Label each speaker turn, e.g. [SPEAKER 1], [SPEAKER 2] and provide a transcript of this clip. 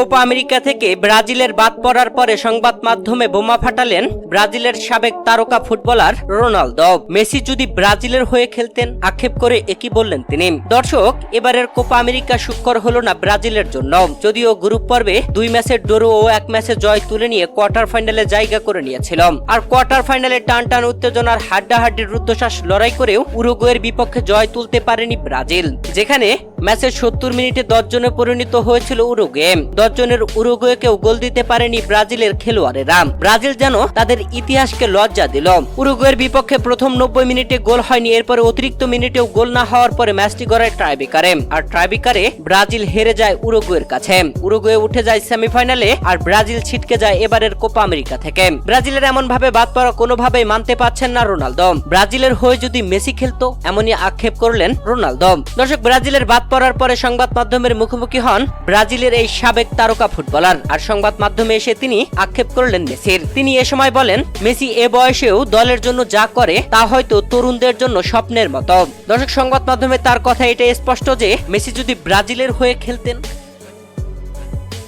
[SPEAKER 1] Copa America থেকে ব্রাজিলের বাদ পড়ার পরে সংবাদ মাধ্যমে বোমা ফাটালেন ব্রাজিলের সাবেক তারকা ফুটবলার রোনালদো। মেসি যদি ব্রাজিলের হয়ে খেলতেন, আক্ষেপ করে একই বললেন তিনি। দর্শক, এবারের কোপা আমেরিকা সুখকর হলো না ব্রাজিলের জন্য। যদিও গ্রুপ পর্বে দুই ম্যাচের ড্র ও এক ম্যাচে জয় তুলে নিয়ে কোয়ার্টার ফাইনালে জায়গা করে নিয়েছিল আর কোয়ার্টার ফাইনালে টান টান উত্তেজনার হাড্ডাহাড্ডির রুদ্ধশ্বাস লড়াই করেও উরুগুয়ের বিপক্ষে জয় তুলতে পারেনি ব্রাজিল, যেখানে ম্যাচের সত্তর মিনিটে দশ জনে পরিণত হয়েছিল উরুগুয়ে। দশ জনের উরুগুয়েকেও গোল দিতে পারেনি ব্রাজিলের খেলোয়াড়েরা। ব্রাজিল যেন তাদের ইতিহাসকে লজ্জা দিল। উরুগুয়ের বিপক্ষে প্রথম নব্বই মিনিটে গোল হয়নি, এরপরে অতিরিক্ত মিনিটেও গোল না হওয়ার পরে ম্যাচটি গড়ায় ট্রাইবিকারে। আর ট্রাইবিকারে ব্রাজিল হেরে যায় উরুগুয়ের কাছে। উরুগুয়ে উঠে যায় সেমিফাইনালে, আর ব্রাজিল ছিটকে যায় এবারের কোপা আমেরিকা থেকে। ব্রাজিলের এমন ভাবে বাদ পড়া কোনোভাবেই মানতে পারছেন না রোনালদো। ব্রাজিলের হয়ে যদি মেসি খেলতো, এমনই আক্ষেপ করলেন রোনালদো। দর্শক, ব্রাজিলের বাদ পড়ার পরে সংবাদ মাধ্যমের মুখোমুখি হন ব্রাজিলের এই সাবেক তারকা ফুটবলার। আর সংবাদ মাধ্যমে এসে তিনি আক্ষেপ করলেন মেসির। তিনি এ সময় বলেন, মেসি এ বয়সেও দলের জন্য যা করে, তা হয়তো তরুণদের জন্য স্বপ্নের মতো। দর্শক, সংবাদ মাধ্যমে তার কথা এটা স্পষ্ট যে, মেসি যদি ব্রাজিলের হয়ে খেলতেন